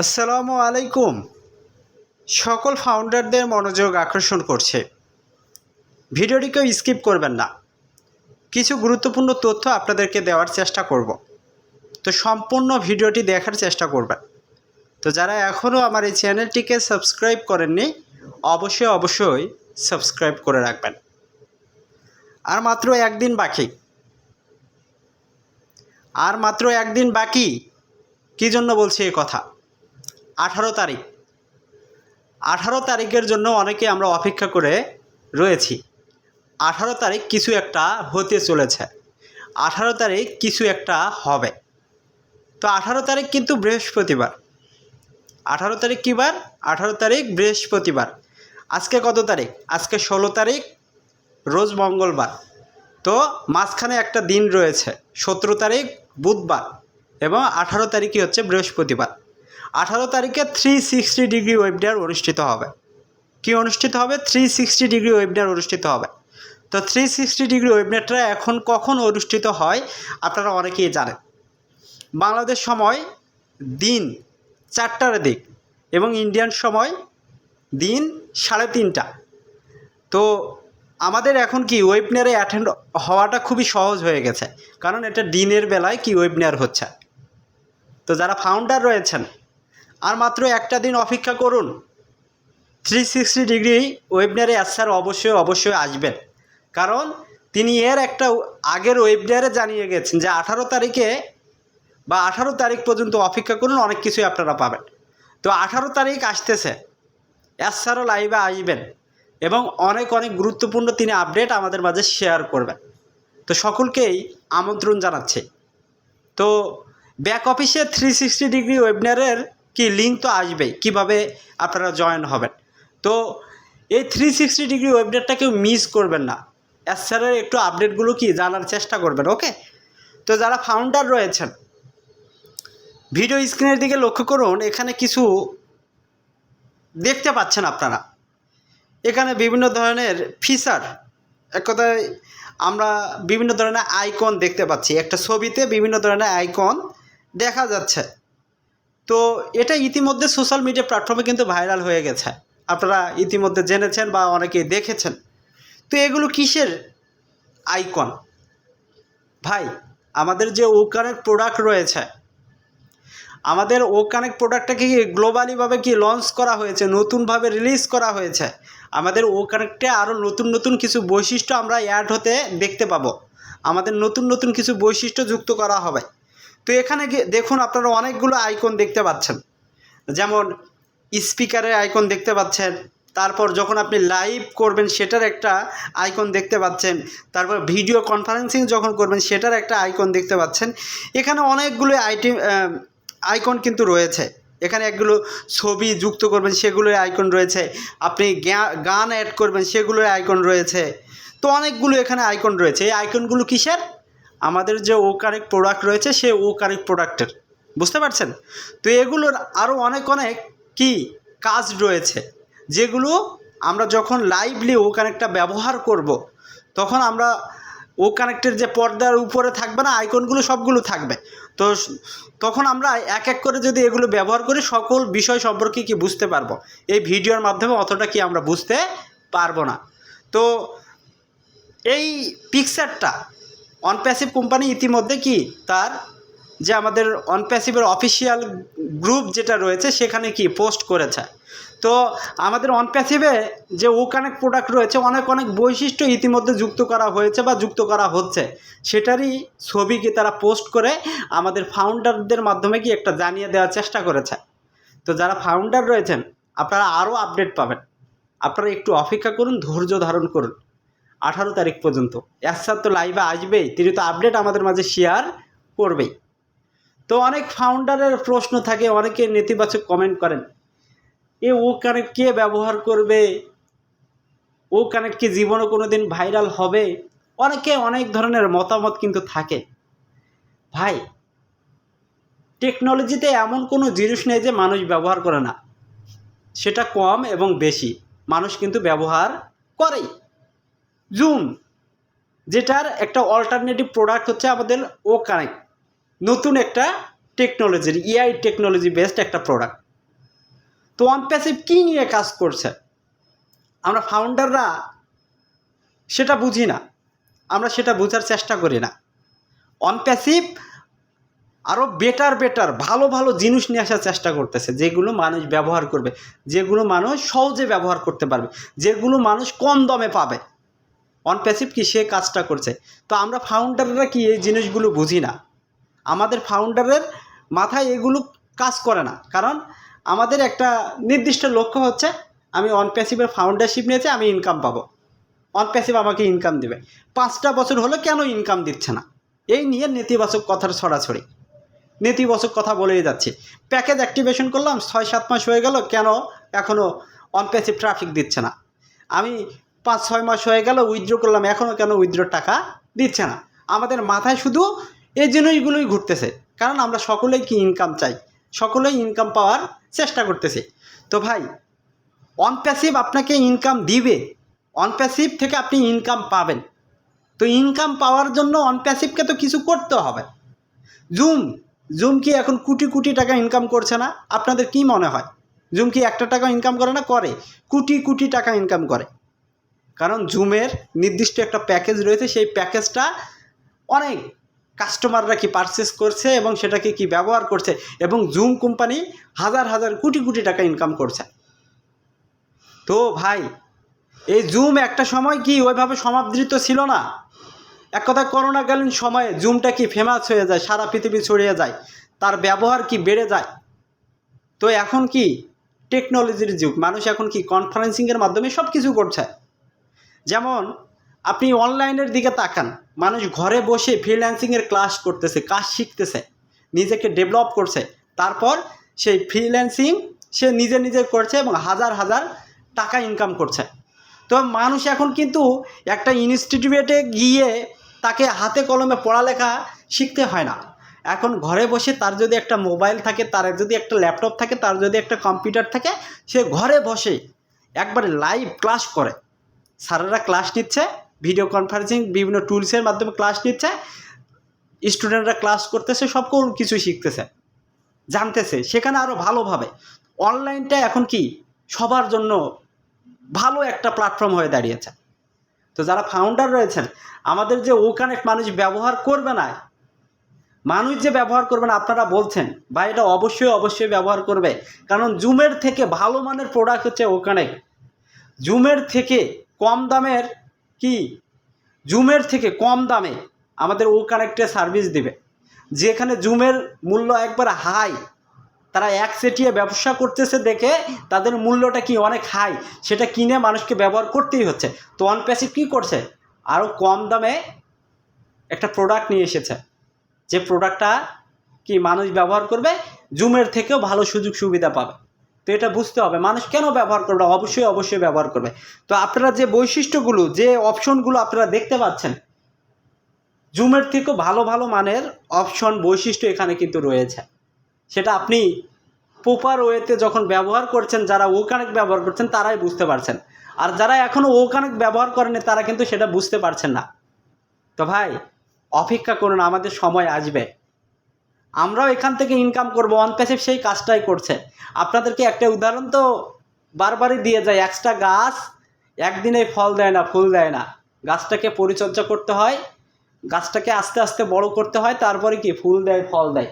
আসসালামু আলাইকুম। সকল ফাউন্ডারদের মনোযোগ আকর্ষণ করছে। ভিডিওটিকেও স্কিপ করবেন না। কিছু গুরুত্বপূর্ণ তথ্য আপনাদেরকে দেওয়ার চেষ্টা করব। তো সম্পূর্ণ ভিডিওটি দেখার চেষ্টা করবেন। তো যারা এখনও আমার এই চ্যানেলটিকে সাবস্ক্রাইব করেননি, অবশ্যই অবশ্যই সাবস্ক্রাইব করে রাখবেন। আর মাত্র একদিন বাকি। আর মাত্র একদিন বাকি। কী জন্য বলছি এই কথা? আঠারো তারিখ। আঠারো তারিখের জন্য অনেকে আমরা অপেক্ষা করে রয়েছি। আঠারো তারিখ কিছু একটা হতে চলেছে। আঠারো তারিখ কিছু একটা হবে। তো আঠারো তারিখ কিন্তু বৃহস্পতিবার। আঠারো তারিখ কী বার? আঠারো তারিখ বৃহস্পতিবার। আজকে কত তারিখ? আজকে ষোলো তারিখ, রোজ মঙ্গলবার। তো মাঝখানে একটা দিন রয়েছে, সতেরো তারিখ বুধবার এবং আঠারো তারিখই হচ্ছে বৃহস্পতিবার। আঠারো তারিখে থ্রি সিক্সটি ডিগ্রি ওয়েবনার অনুষ্ঠিত হবে। কি অনুষ্ঠিত হবে? থ্রি সিক্সটি ডিগ্রি ওয়েবনার অনুষ্ঠিত হবে। তো থ্রি সিক্সটি ডিগ্রি ওয়েবনারটা এখন কখন অনুষ্ঠিত হয়? আপনারা অনেকেই জানেন। বাংলাদেশ সময় দিন চারটার দিক এবং ইন্ডিয়ান সময় দিন সাড়ে তিনটা। তো আমাদের এখন কি ওয়েবনারে অ্যাটেন্ড হওয়াটা খুবই সহজ হয়ে গেছে। কারণ এটা দিনের বেলায় কি ওয়েবনার হচ্ছে। তো যারা ফাউন্ডার রয়েছেন আর মাত্র একটা দিন অপেক্ষা করুন। থ্রি সিক্সটি ডিগ্রি ওয়েবনারে স্যার, অবশ্যই অবশ্যই আসবেন। কারণ তিনি এর একটা আগের ওয়েবনারে জানিয়ে গেছেন যে আঠারো তারিখে বা আঠারো তারিখ পর্যন্ত অপেক্ষা করুন, অনেক কিছুই আপনারা পাবেন। তো আঠারো তারিখ আসতেছে। স্যারও লাইভে আসবেন এবং অনেক অনেক গুরুত্বপূর্ণ তিনি আপডেট আমাদের মাঝে শেয়ার করবেন। তো সকলকেই আমন্ত্রণ জানাচ্ছি। তো ব্যাক অফিসে থ্রি সিক্সটি ডিগ্রি ওয়েবনারের কি লিঙ্ক তো আসবেই কীভাবে আপনারা জয়েন হবেন? তো এই থ্রি সিক্সটি ডিগ্রি ওয়েবডেটটা কেউ মিস করবেন না। স্যারের একটু আপডেটগুলো কি জানার চেষ্টা করবেন ওকে তো যারা ফাউন্ডার রয়েছেন ভিডিও স্ক্রিনের দিকে লক্ষ্য করুন, এখানে কিছু দেখতে পাচ্ছেন আপনারা। এখানে বিভিন্ন ধরনের ফিচার এক কথায় আমরা বিভিন্ন ধরনের আইকন দেখতে পাচ্ছি। একটা ছবিতে বিভিন্ন ধরনের আইকন দেখা যাচ্ছে। তো এটা ইতিমধ্যে সোশ্যাল মিডিয়া প্ল্যাটফর্মে কিন্তু ভাইরাল হয়ে গেছে। আপনারা ইতিমধ্যে জেনেছেন বা অনেকেই দেখেছেন। তো এগুলো কিসের আইকন ভাই, আমাদের যে ও কানেক্ট প্রোডাক্ট রয়েছে, আমাদের ও কানেক্ট প্রোডাক্টটাকে কি গ্লোবালিভাবে কি লঞ্চ করা হয়েছে নতুনভাবে রিলিজ করা হয়েছে? আমাদের ও কানেক্টে আরও নতুন নতুন কিছু বৈশিষ্ট্য আমরা অ্যাড হতে দেখতে পাবো। আমাদের নতুন নতুন কিছু বৈশিষ্ট্য যুক্ত করা হবে। তো এখানে দেখুন আপনারা অনেকগুলো আইকন দেখতে পাচ্ছেন। যেমন স্পিকারের আইকন দেখতে পাচ্ছেন, তারপর যখন আপনি লাইভ করবেন সেটার একটা আইকন দেখতে পাচ্ছেন, তারপর ভিডিও কনফারেন্সিং যখন করবেন সেটার একটা আইকন দেখতে পাচ্ছেন। এখানে অনেকগুলো আইটেম আইকন কিন্তু রয়েছে। এখানে একগুলো ছবি যুক্ত করবেন, সেগুলোর আইকন রয়েছে। আপনি গান অ্যাড করবেন, সেগুলোর আইকন রয়েছে। তো অনেকগুলো এখানে আইকন রয়েছে। এই আইকনগুলো কিসের? আমাদের যে ও কারেক্ট প্রোডাক্ট রয়েছে, সে ও কারেক্ট প্রোডাক্টের বুঝতে পারছেন? তো এগুলোর আরও অনেক অনেক কি কাজ রয়েছে, যেগুলো আমরা যখন লাইভলি ও কানেক্টটা ব্যবহার করব, তখন আমরা ও কানেক্টের যে পর্দার উপরে থাকবে না আইকনগুলো সবগুলো থাকবে। তো তখন আমরা এক এক করে যদি এগুলো ব্যবহার করি, সকল বিষয় সম্পর্কে কি বুঝতে পারব? এই ভিডিওর মাধ্যমে অতটা কি আমরা বুঝতে পারব না? তো এই পিকচারটা অনপ্যাসিভ কোম্পানি ইতিমধ্যে কি? তার যে আমাদের অনপ্যাসিভের অফিসিয়াল গ্রুপ যেটা রয়েছে, সেখানে কি পোস্ট করেছে। তো আমাদের অনপ্যাসিভে যে ও কানেক্ট প্রোডাক্ট রয়েছে, অনেক অনেক বৈশিষ্ট্য ইতিমধ্যে যুক্ত করা হয়েছে বা যুক্ত করা হচ্ছে। সেটারই ছবি কি তারা পোস্ট করে, আমাদের ফাউন্ডারদের মাধ্যমে কি একটা জানিয়ে দেওয়ার চেষ্টা করেছে। তো যারা ফাউন্ডার রয়েছেন, আপনারা আরও আপডেট পাবেন। আপনারা একটু অপেক্ষা করুন, ধৈর্য ধারণ করুন। আঠারো তারিখ পর্যন্ত। একসাথ তো লাইভে আসবেই, তিনি তো আপডেট আমাদের মাঝে শেয়ার করবেই। তো অনেক ফাউন্ডারের প্রশ্ন থাকে, অনেকে নেতিবাচক কমেন্ট করেন। এ, ও কানেক্ট কে ব্যবহার করবে? ও কানেক্ট কি জীবনে কোনো দিন ভাইরাল হবে? অনেকে অনেক ধরনের মতামত কিন্তু থাকে। ভাই টেকনোলজিতে এমন কোনো জিনিস নেই যে মানুষ ব্যবহার করে না। সেটা কম এবং বেশি। মানুষ কিন্তু ব্যবহার করেই। জুম, যেটার একটা অল্টারনেটিভ প্রোডাক্ট হচ্ছে আমাদের ও কানেক্ট নতুন একটা টেকনোলজির ইআই টেকনোলজি বেসড একটা প্রোডাক্ট তো অন প্যাসিভ কী নিয়ে কাজ করছে? আমরা ফাউন্ডাররা সেটা বুঝি না। আমরা সেটা বোঝার চেষ্টা করি না। অন প্যাসিভ আরও বেটার বেটার ভালো ভালো জিনিস নিয়ে আসার চেষ্টা করতেছে, যেগুলো মানুষ ব্যবহার করবে, যেগুলো মানুষ সহজে ব্যবহার করতে পারবে, যেগুলো মানুষ কম দমে পাবে। অন প্যাসিভ কি? সে কাজটা করছে। তো আমরা ফাউন্ডাররা কি এই জিনিসগুলো বুঝি না? আমাদের ফাউন্ডারের মাথায় এগুলো কাজ করে না। কারণ আমাদের একটা নির্দিষ্ট লক্ষ্য হচ্ছে, আমি অন প্যাসিভের ফাউন্ডারশিপ নিয়েছি, আমি ইনকাম পাবো। অন প্যাসিভ আমাকে ইনকাম দেবে। পাঁচটা বছর হলো কেন ইনকাম দিচ্ছে না? এই নিয়ে নেতিবাচক কথার ছড়াছড়ি নেতিবাচক কথা বলেই যাচ্ছে। প্যাকেজ অ্যাক্টিভেশন করলাম ছয় সাত মাস হয়ে গেল, কেন এখনও অন প্যাসিভ ট্রাফিক দিচ্ছে না? আমি পাঁচ, ছয় মাস হয়ে গেল উইথড্র করলাম এখনও কেন উইথড্র টাকা দিচ্ছে না? আমাদের মাথায় শুধু এই জিনিসগুলোই ঘুরতেছে, কারণ আমরা সকলেই কি ইনকাম চাই? সকলেই ইনকাম পাওয়ার চেষ্টা করতেছে। তো ভাই অন প্যাসিভ আপনাকে ইনকাম দিবে অন প্যাসিভ থেকে আপনি ইনকাম পাবেন। তো ইনকাম পাওয়ার জন্য অন প্যাসিভকে তো কিছু করতে হবে। জুম জুম কি এখন কোটি কোটি টাকা ইনকাম করছে না? আপনাদের কি মনে হয়? জুম কি একটা টাকা ইনকাম করে না? করে। কোটি কোটি টাকা ইনকাম করে। কারণ জুমের নির্দিষ্ট একটা প্যাকেজ রয়েছে, সেই প্যাকেজটা অনেক কাস্টমাররা কি পারচেস করছে এবং সেটাকে কি ব্যবহার করছে এবং জুম কোম্পানি হাজার হাজার কোটি কোটি টাকা ইনকাম করছে। তো ভাই, এই জুম একটা সময় কি ওইভাবে সমাদৃত ছিল না? এক কথায় করোনাকালীন সময়ে জুমটা কি ফেমাস হয়ে যায়, সারা পৃথিবী ছড়িয়ে যায়, তার ব্যবহার কি বেড়ে যায়? তো এখন কি টেকনোলজির যুগ, মানুষ এখন কি কনফারেন্সিংয়ের মাধ্যমে সব কিছু করছে? যেমন, আপনি অনলাইনের দিকে তাকান। মানুষ ঘরে বসে ফ্রিল্যান্সিংয়ের ক্লাস করতেছে, কাজ শিখতেছে, নিজেকে ডেভেলপ করছে। তারপর সেই ফ্রিল্যান্সিং সে নিজে নিজে করছে এবং হাজার হাজার টাকা ইনকাম করছে। তো মানুষ এখন কিন্তু একটা ইনস্টিটিউটে গিয়ে তাকে হাতে কলমে পড়ালেখা শিখতে হয় না। এখন ঘরে বসে তার যদি একটা মোবাইল থাকে, তার যদি একটা ল্যাপটপ থাকে, তার যদি একটা কম্পিউটার থাকে, সে ঘরে বসে একবারে লাইভ ক্লাস করে। স্যারেরা ক্লাস নিচ্ছে ভিডিও কনফারেন্সিং বিভিন্ন টুলসের মাধ্যমে ক্লাস নিচ্ছে স্টুডেন্টরা ক্লাস করতেছে, সব কিছু শিখতেছে, জানতেছে, সেখানে আরও ভালোভাবে। অনলাইনটা এখন কি? সবার জন্য ভালো একটা প্ল্যাটফর্ম হয়ে দাঁড়িয়েছে। তো যারা ফাউন্ডার রয়েছেন, আমাদের যে ও কানেক্ট মানুষ ব্যবহার করবে না, মানুষ যে ব্যবহার করবে না, আপনারা বলছেন বা এটা অবশ্যই অবশ্যই ব্যবহার করবে। কারণ জুমের থেকে ভালো মানের প্রোডাক্ট হচ্ছে ও কানেক্ট জুমের থেকে কম দামের কি? জুমের থেকে কম দামে আমাদের ও কানেক্টে সার্ভিস দেবে। যেখানে জুমের মূল্য একবার হাই তারা এক সেটিয়ে ব্যবসা করতেছে দেখে তাদের মূল্যটা কি অনেক হাই সেটা কিনে মানুষকে ব্যবহার করতেই হচ্ছে। তো অনপ্যাসিভ কী করছে? আরও কম দামে একটা প্রোডাক্ট নিয়ে এসেছে। যে প্রোডাক্টটা কি মানুষ ব্যবহার করবে? জুমের থেকেও ভালো সুযোগ সুবিধা পাবে। তো এটা বুঝতে হবে। মানুষ কেন ব্যবহার করবে? অবশ্যই অবশ্যই ব্যবহার করবে। তো আপনারা যে বৈশিষ্ট্যগুলো, যে অপশনগুলো আপনারা দেখতে পাচ্ছেন, জুমের থেকেও ভালো ভালো মানের অপশন বৈশিষ্ট্য এখানে কিন্তু রয়েছে। সেটা আপনি প্রপার ওয়েতে যখন ব্যবহার করছেন, যারা ও কানেক্ট ব্যবহার করছেন, তারাই বুঝতে পারছেন। আর যারা এখনও ও কানেক্ট ব্যবহার করেনি তারা কিন্তু সেটা বুঝতে পারছেন না। তো ভাই, অপেক্ষা করুন, আমাদের সময় আসবে। আমরাও এখান থেকে ইনকাম করব। অনপ্যাসিভ সেই কাজটাই করছে। আপনাদেরকে একটা উদাহরণ তো বারবারই দিয়ে যায়, একটা গাছ একদিনে ফল দেয় না, ফুল দেয় না। গাছটাকে পরিচর্যা করতে হয়, গাছটাকে আস্তে আস্তে বড় করতে হয়, তারপরে কি ফুল দেয়, ফল দেয়।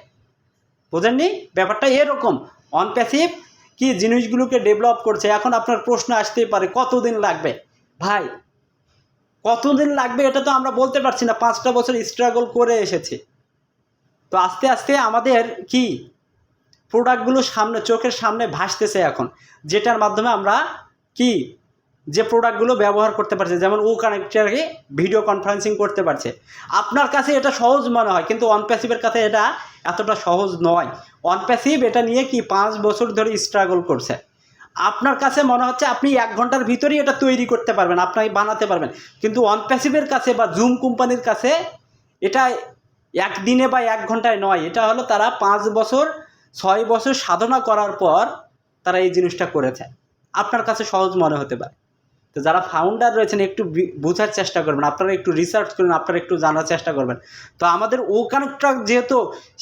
বোঝেননি? ব্যাপারটা এরকম। অনপ্যাসিভ কি জিনিসগুলোকে ডেভেলপ করছে, এখন আপনার প্রশ্ন আসতেই পারে, কতদিন লাগবে? ভাই, কতদিন লাগবে এটা তো আমরা বলতে পারছি না, পাঁচটা বছর স্ট্রাগল করে এসেছি। তো আস্তে আস্তে আমাদের কি প্রোডাক্টগুলো সামনে, চোখের সামনে ভাসতেছে এখন, যেটার মাধ্যমে আমরা কি যে প্রোডাক্টগুলো ব্যবহার করতে পারছে, যেমন ও কানেক্টারে ভিডিও কনফারেন্সিং করতে পারছে। আপনার কাছে এটা সহজ মনে হয়, কিন্তু অনপ্যাসিভের কাছে এটা এতটা সহজ নয়। অনপ্যাসিভ এটা নিয়ে কি পাঁচ বছর ধরে স্ট্রাগল করছে। আপনার কাছে মনে হচ্ছে আপনি এক ঘণ্টার ভিতরেই এটা তৈরি করতে পারবেন আপনাকে বানাতে পারবেন, কিন্তু অনপ্যাসিভের কাছে বা জুম কোম্পানির কাছে এটা একদিনে বা এক ঘন্টায় নয়, এটা হলো তারা পাঁচ বছর, ছয় বছর সাধনা করার পর তারা এই জিনিসটা করেছে। আপনার কাছে সহজ মনে হতে পারে। তো যারা ফাউন্ডার রয়েছেন, একটু বোঝার চেষ্টা করবেন, আপনারা একটু রিসার্চ করবেন আপনারা একটু জানার চেষ্টা করবেন। তো আমাদের ও কানেক্টটা যেহেতু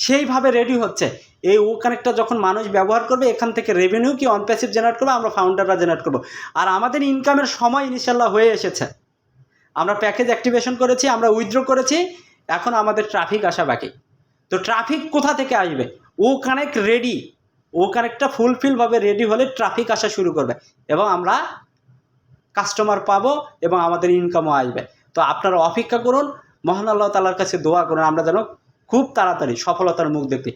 সেইভাবে রেডি হচ্ছে, এই ও কানেক্টটা যখন মানুষ ব্যবহার করবে, এখান থেকে রেভিনিউ কি অনপ্যাসিভ জেনারেট করবে, আমরা ফাউন্ডাররা জেনারেট করব। আর আমাদের ইনকামের সময় ইনশাল্লাহ হয়ে এসেছে। আমরা প্যাকেজ অ্যাক্টিভেশন করেছি, আমরা উইথড্র করেছি এখন আমাদের ট্রাফিক আসা বাকি। তো ট্রাফিক কোথা থেকে আসবে? ও কানেক্ট রেডি ও কানেক্টটা ফুলফিলভাবে রেডি হলে ট্রাফিক আসা শুরু করবে এবং আমরা কাস্টমার পাবো এবং আমাদের ইনকামও আসবে। তো আপনারা অপেক্ষা করুন, মহান আল্লাহ তালার কাছে দোয়া করুন, আমরা যেন খুব তাড়াতাড়ি সফলতার মুখ দেখতে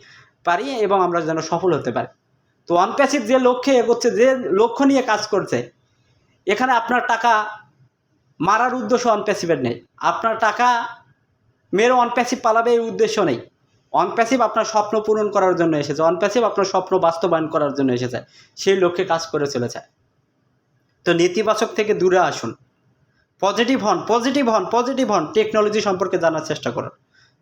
পারি এবং আমরা যেন সফল হতে পারি। তো অনপ্যাসিভ যে লক্ষ্যে এগোচ্ছে, যে লক্ষ্য নিয়ে কাজ করছে, এখানে আপনার টাকা মারার উদ্দেশ্য অনপ্যাসিভের নেই। আপনার টাকা মেরে অনপ্যাসিভ পালাবে এই উদ্দেশ্য নেই। অনপ্যাসিভ আপনার স্বপ্ন পূরণ করার জন্য এসেছে। অনপ্যাসিভ আপনার স্বপ্ন বাস্তবায়ন করার জন্য এসেছে। সেই লক্ষ্যে কাজ করে চলেছে। তো নেতিবাচক থেকে দূরে আসুন। পজিটিভ হন পজিটিভ হন পজিটিভ হন টেকনোলজি সম্পর্কে জানার চেষ্টা করুন।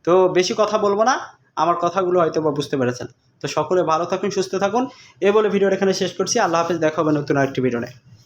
তো বেশি কথা বলব না, আমার কথাগুলো হয়তো বা বুঝতে পেরেছেন। তো সকলে ভালো থাকুন, সুস্থ থাকুন। এ বলে ভিডিওটা এখানে শেষ করছি। আল্লাহ হাফেজ, দেখা হবে নতুন আরেকটি ভিডিও নিয়ে।